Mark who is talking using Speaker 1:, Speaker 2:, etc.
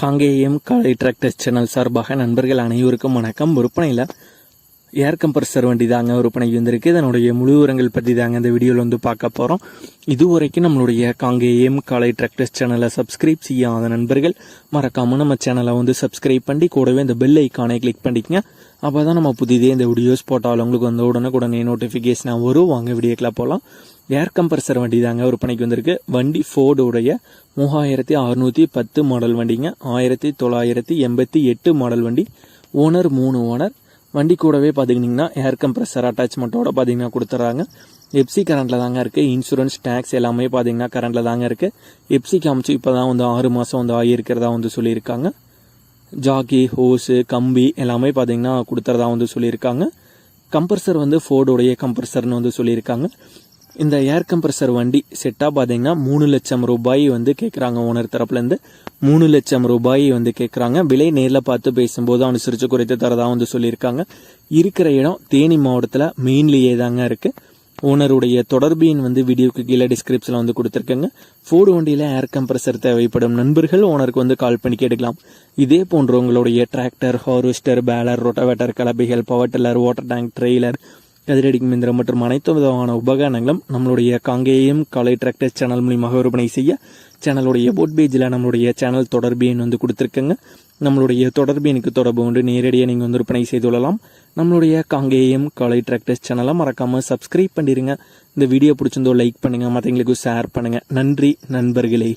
Speaker 1: காங்கேயம் காலை tractors channel சார்பாக நண்பர்கள் அனைவருக்கும் வணக்கம். விற்பனையில் ஏர் கம்ப்ரஸர் வண்டி தாங்க விற்பனைக்கு வந்திருக்கு. இதனுடைய முழு உரங்கள் பற்றி தாங்க இந்த வீடியோவில் வந்து பார்க்க போகிறோம் இது வரைக்கும் நம்மளுடைய காங்கே ஏம் காலை டிராக்டர்ஸ் சேனலை சப்ஸ்கிரைப் செய்யாத நண்பர்கள் மறக்காமல் நம்ம சேனலை வந்து சப்ஸ்கிரைப் பண்ணி கூடவே இந்த பெல் ஐக்கானை கிளிக் பண்ணிக்கங்க. அப்போ தான் நம்ம புதிதே இந்த வீடியோஸ் போட்டாலும் உங்களுக்கு வந்து உடனுக்குடனே நோட்டிஃபிகேஷனாக வரும். வாங்க வீடியோக்கெலாம் போகலாம் ஏர் கம்ப்ரஸர் வண்டி தாங்க விற்பனைக்கு வந்திருக்கு. வண்டி ஃபோர்டுடைய மூவாயிரத்தி அறுநூற்றி பத்து மாடல் வண்டிங்க. ஆயிரத்தி தொள்ளாயிரத்தி எண்பத்தி எட்டு மாடல் வண்டி. ஓனர் மூணு ஓனர் வண்டி கூடவே பார்த்துக்கிட்டிங்கன்னா ஏர் கம்ப்ரஸர் அட்டாச்மெண்ட்டோட பார்த்தீங்கன்னா கொடுத்துட்றாங்க எப்சி கரண்ட்டில் தாங்க இருக்குது இன்சூரன்ஸ் டேக்ஸ் எல்லாமே பார்த்தீங்கன்னா கரண்ட்டில் தாங்க இருக்குது எப்சி காமிச்சு இப்போ தான் வந்து ஆறு மாதம் வந்து ஆகியிருக்கிறதா வந்து சொல்லியிருக்காங்க. ஜாக்கி ஹோஸு கம்பி எல்லாமே பார்த்தீங்கன்னா கொடுத்துறதா வந்து சொல்லியிருக்காங்க. கம்ப்ரஸர் வந்து ஃபோர்டுடைய கம்ப்ரஸர்னு வந்து சொல்லியிருக்காங்க. இந்த ஏர் கம்ப்ரஸர் வண்டி செட்டாக பார்த்தீங்கன்னா மூணு லட்சம் ரூபாய் வந்து கேட்குறாங்க ஓனர் தரப்புலேருந்து. மூணு லட்சம் ரூபாய் வந்து கேட்குறாங்க விலை நேரில் பார்த்து பேசும்போது அனுசரித்து குறைத்து தரதாக வந்து சொல்லியிருக்காங்க. இருக்கிற இடம் தேனி மாவட்டத்தில் மெயின்லேயே தாங்க இருக்குது ஓனருடைய தொடர்பின் வந்து வீடியோக்கு கீழே டிஸ்கிரிப்ஷனில் வந்து கொடுத்துருக்கேங்க. ஃபோர்டு வண்டியில் ஏர் கம்ப்ரஸர் தேவைப்படும் நண்பர்கள் ஓனருக்கு வந்து கால் பண்ணி கேட்டுக்கலாம். இதே போன்ற உங்களுடைய tractor harvester baler rotavator கலபிகள் power tiller water tank trailer கதிரடிக்கும் இயந்திரம் மற்றும் அனைத்து விதமான உபகரணங்களும் நம்மளுடைய காங்கேயம் கலை டிராக்டர் சேனல் மூலியமாக விற்பனை செய்ய சேனலுடைய போட் பேஜில் நம்மளுடைய சேனல் தொடர்பு எண் வந்து கொடுத்துருக்கங்க. நம்மளுடைய தொடர்பு எனக்கு தொடர்பு கொண்டு நேரடியாக நீங்கள் வந்து விற்பனை செய்து கொள்ளலாம். நம்மளுடைய காங்கேயம் கலை டிராக்டர்ஸ் சேனலை மறக்காமல் சப்ஸ்கிரைப் பண்ணிடுங்க இந்த வீடியோ பிடிச்சிருந்தோ லைக் பண்ணுங்கள் மற்றவங்களுக்கு ஷேர் பண்ணுங்கள் நன்றி நண்பர்களே.